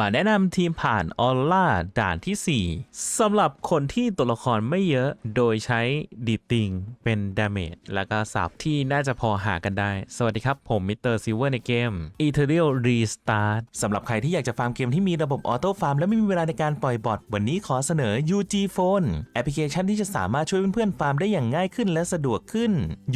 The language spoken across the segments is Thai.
มาแนะนำทีมผ่านออล่าด่านที่ 4สำหรับคนที่ตัวละครไม่เยอะโดยใช้ดีติงเป็นดาเมจแล้วก็สับที่น่าจะพอหากันได้ สวัสดีครับ ผมมิสเตอร์ซิเวอร์ในเกม e t e r i a l Restart สำหรับใครที่อยากจะฟาร์มเกมที่มีระบบออโต้ฟาร์มและไม่มีเวลาในการปล่อยบอทวันนี้ขอเสนอ UG Phone แอปพลิเคชันที่จะสามารถช่วยเพื่อนๆฟาร์มได้อย่างง่ายขึ้นและสะดวกขึ้น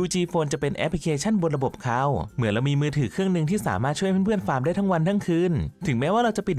UG Phone จะเป็นแอปพลิเคชันบนระบบเขาเหมือนเรามีมือถือเครื่องหนึ่งที่สามารถช่วยเพื่อนๆฟาร์มได้ทั้งวันทั้งคืนถึงแม้ว่าเราจะปิด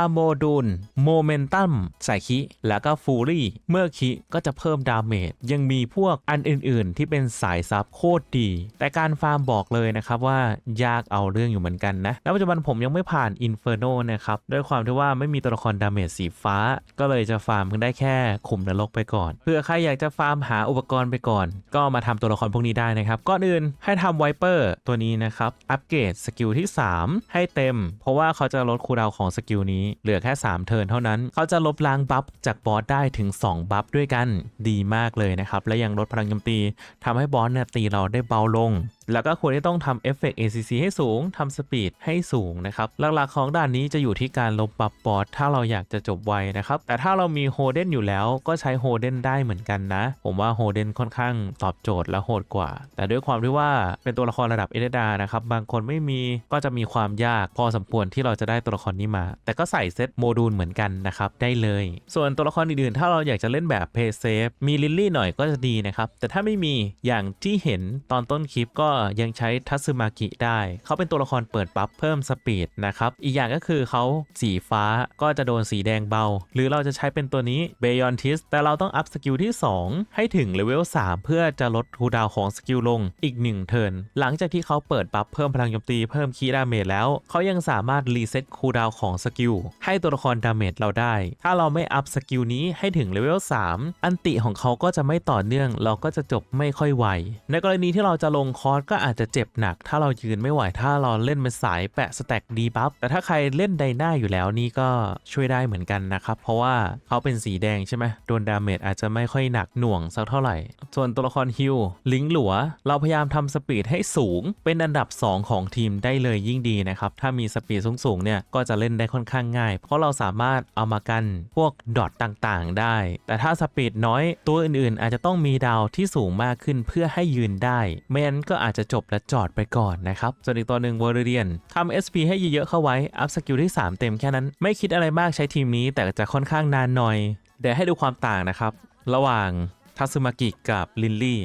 าร์โมดูลโมเมนตัมใส่คิแล้วก็ฟูรี่เมื่อคิก็จะเพิ่มดาเมจยังมีพวกอันอื่น ๆ ที่เป็นสายซับโคตรดี แต่การฟาร์มบอกเลยนะครับว่ายากเอาเรื่องอยู่เหมือนกันนะ แล้วปัจจุบันผมยังไม่ผ่านอินเฟอร์โนนะครับด้วยความที่ว่าไม่มีตัวละครดาเมจสีฟ้า ก็เลยจะฟาร์มเพิ่งได้แค่ขุมนรกไปก่อน เพื่อใครอยากจะฟาร์มหาอุปกรณ์ไปก่อน ก็มาทำตัวละครพวกนี้ได้นะครับก่อนอื่นให้ทำไวเปอร์ตัวนี้นะครับอัปเกรดสกิลที่ 3 ให้เต็ม เพราะว่าเขาจะลดคูลดาวของสกิลนี้เหลือแค่ 3 เทิร์นเท่านั้น เขาจะลบล้างบัฟจากบอสได้ถึง 2 บัฟด้วยกันดีมากเลยนะครับ และยังลดพลังโจมตีทำให้บอสเนี่ยตีเราได้เบาลง แล้วก็ควรที่ต้องทำเอฟเฟกต์ ACC ให้สูงทำสปีดให้สูงนะครับ หลักๆของด่านนี้จะอยู่ที่การลบบัฟบอสถ้าเราอยากจะจบไวนะครับ แต่ถ้าเรามีโฮเดนอยู่แล้วก็ใช้โฮเดนได้เหมือนกันนะ ผมว่าโฮเดนค่อนข้างตอบโจทย์และโหดกว่า แต่ด้วยความที่ว่าเป็นตัวละครระดับเอเดดานะครับบางคนไม่มีก็จะมีความยากพอสมควรที่เราจะได้ตัวละครนี้มา แต่ก็ใส่เซตโมดูลเหมือนกันนะครับได้เลย ส่วนตัวละครอื่นๆ ถ้าเราอยากจะเล่นแบบเพย์เซฟมีลิลลี่หน่อยก็จะดีนะครับ แต่ถ้าไม่มีอย่างที่เห็นตอนต้นคลิปก็ยังใช้ทัซึมากิได้ เขาเป็นตัวละครเปิดบัฟเพิ่มสปีดนะครับ อีกอย่างก็คือเขาสีฟ้าก็จะโดนสีแดงเบา หรือเราจะใช้เป็นตัวนี้เบยอนทิสแต่เราต้องอัพสกิลที่ 2 ให้ถึงเลเวล3เพื่อจะลดคูลดาวของสกิลลงอีก 1 เทิร์นหลังจากที่เขาเปิดบัฟเพิ่มพลังโจมตีเพิ่มคีดาเมจแล้ว เขายังสามารถรีเซ็ตคูลดาวของสกิลให้ตัวละครดาเมจเราได้ ถ้าเราไม่อัพสกิลนี้ให้ถึงเลเวล3 อันติของเขาก็จะไม่ต่อเนื่อง เราก็จะจบไม่ค่อยไว ในกรณีที่เราจะลงคอร์สก็อาจจะเจ็บหนัก ถ้าเรายืนไม่ไหว ถ้าเราเล่นเป็นสายแปะสแต็กดีบัฟ แต่ถ้าใครเล่นไดหน้าอยู่แล้วนี่ก็ช่วยได้เหมือนกันนะครับ เพราะว่าเขาเป็นสีแดงใช่ไหมโดนดาเมจอาจจะไม่ค่อยหนักหน่วงสักเท่าไหร่ ส่วนตัวละครฮิลลิงหลัว เราพยายามทำสปีดให้สูง เป็นอันดับ 2 ของทีมได้เลยยิ่งดีนะครับ ถ้ามีสปีดสูงๆเนี่ยก็จะเล่นได้ค่อนข้างง่าย เพราะเราสามารถเอามากันพวกดอทต่างๆ ได้ แต่ถ้าสปีดน้อยตัวอื่นๆ อาจจะต้องมีดาวที่สูงมากขึ้นเพื่อให้ยืนได้ ไม่งั้นก็อาจจะจบและจอดไปก่อนนะครับ ส่วนอีกตัวหนึ่งวอร์เรียนทำ SP ให้เยอะๆเข้าไว้ อัพสกิลที่ 3 เต็มแค่นั้น ไม่คิดอะไรมากใช้ทีมนี้แต่จะค่อนข้างนานหน่อยเดี๋ยวให้ดูความต่างนะครับ ระหว่างทัซึมากิกับลินลี่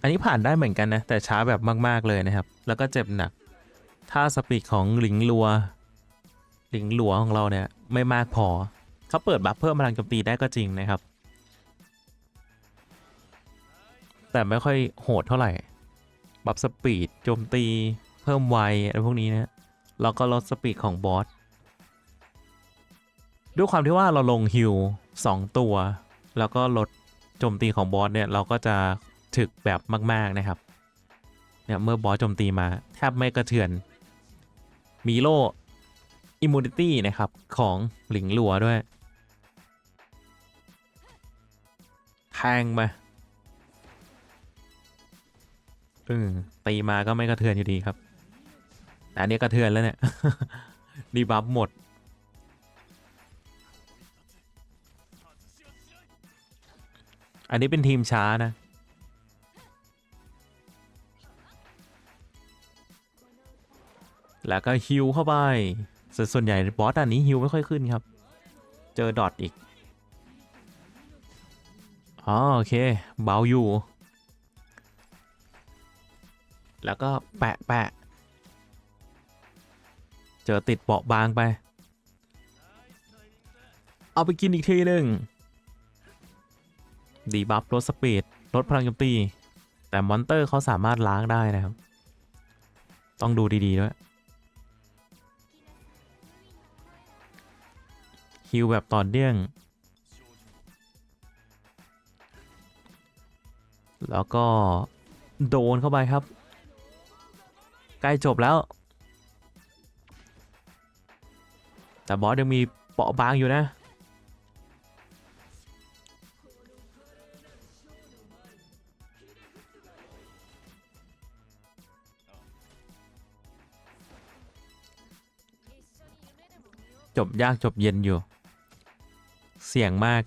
อันนี้ผ่านได้เหมือนกันนะ แต่ช้าแบบมาก ๆ เลยนะครับ แล้วก็เจ็บหนัก ถ้าสปีดของหลิงลัว หลิงหลัวของเราเนี่ยไม่มากพอเขาเปิดบัฟเพิ่มพลังโจมตีได้ก็จริงนะครับ แต่ไม่ค่อยโหดเท่าไหร่ บัฟสปีดโจมตีเพิ่มไวอะไรพวกนี้นะแล้วก็ลดสปีดของบอสด้วยความที่ว่าเราลงฮิล2ตัว แล้วก็ลดโจมตีของบอสเนี่ยเราก็จะถึกแบบมากๆนะครับเนี่ยเมื่อบอสโจมตีมาแทบไม่กระเทือน มีโล อิมมูนิตี้นะครับ ของหลิงหลัวด้วย แทงมาอืมตีมาก็ไม่กระเทือนอยู่ดีครับ แต่อันนี้กระเทือนแล้วเนี่ยดีบัฟหมด อันนี้เป็นทีมช้านะแล้วก็ฮิวเข้าไป ส่วนส่วนใหญ่บอสอันนี้ฮิวไม่ค่อยขึ้นครับ เจอดอทอีกอ๋อโอเค เบาอยู่ แล้วก็แปะแปะเจอติดเบาะบางไป เอาไปกินอีกทีหนึ่งดีบัฟลดสปีดลดพลังโจมตี แต่มอนเตอร์เขาสามารถล้างได้นะครับ ต้องดูดี ๆ ด้วย ฮิวแบบต่อเนื่อง แล้วก็โดนเข้าไปครับ ใกล้จบแล้ว แต่บอสยังมีเปาะบางอยู่นะ จบยากจบเย็นอยู่ เสี่ยงมาก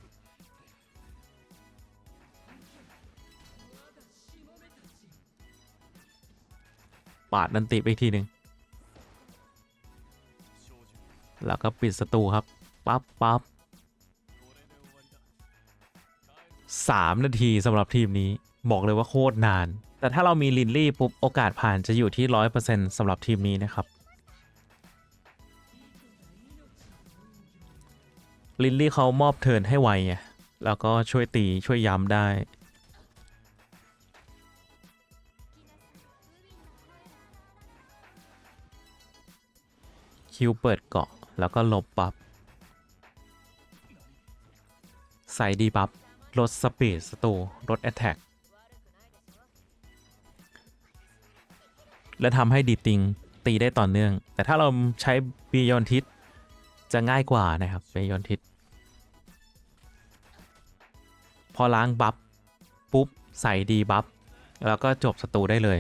ปาดนันติไปอีกทีหนึ่งแล้วก็ปิดสตูครับ ปั๊บปั๊บสามนาทีสำหรับทีมนี้บอกเลยว่าโคตรนาน แต่ถ้าเรามีลินลี่ปุ๊บ โอกาสผ่านจะอยู่ที่ 100%สำหรับทีมนี้นะครับ ลินลี่เขามอบเทินให้ไวไงแล้วก็ช่วยตีช่วยย้ำได้ คิวเปิดเกาะแล้วก็หลบปับใส่ดีบัฟลดสปีดสตูลดแอตแทกและทำให้ดีติงตีได้ต่อเนื่อง แต่ถ้าเราใช้บียอนทิศ จะง่ายกว่านะครับบียอนทิศพอล้างบัฟปุ๊บ ใส่ดีบัฟแล้วก็จบศัตรูได้เลย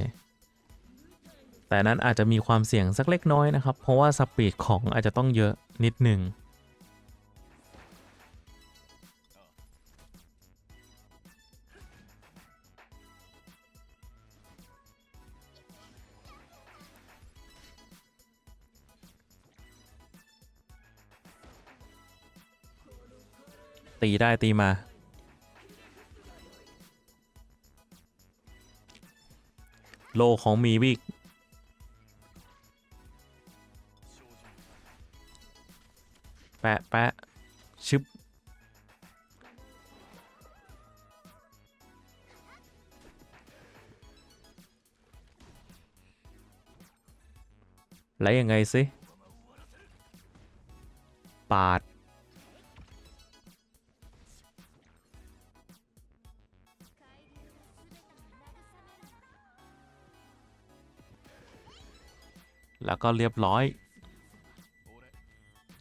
แต่นั้นอาจจะมีความเสี่ยงสักเล็กน้อยนะครับ เพราะว่าสปีดของอาจจะต้องเยอะนิดหนึ่ง ตีได้ตีมา โลของมีวิกแปะแปะชึบแล้วยังไงสิ ปาด แล้วก็เรียบร้อย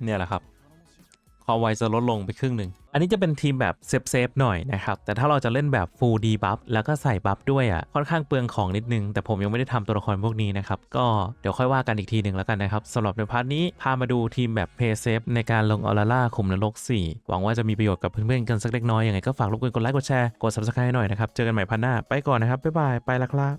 เนี่ยแหละครับความไวจะลดลงไปครึ่งหนึ่ง อันนี้จะเป็นทีมแบบเซฟเซฟๆหน่อยนะครับ แต่ถ้าเราจะเล่นแบบ full d buff แล้วก็ใส่บัฟด้วยอะ ค่อนข้างเปลืองของนิดนึง แต่ผมยังไม่ได้ทำตัวละครพวกนี้นะครับ ก็เดี๋ยวค่อยว่ากันอีกทีหนึ่งแล้วกันนะครับสำหรับในพาร์ทนี้ พามาดูทีมแบบ play safe ในการลงออร่าล่าขุมนรก 4 หวังว่าจะมีประโยชน์กับเพื่อนๆกันสักเล็กน้อยยังไงก็ฝากรบกวนกดไลค์กดแชร์กด subscribe ให้หน่อยนะครับ เจอกันใหม่พันหน้า ไปก่อนนะครับ บ๊ายบาย ไปละครับ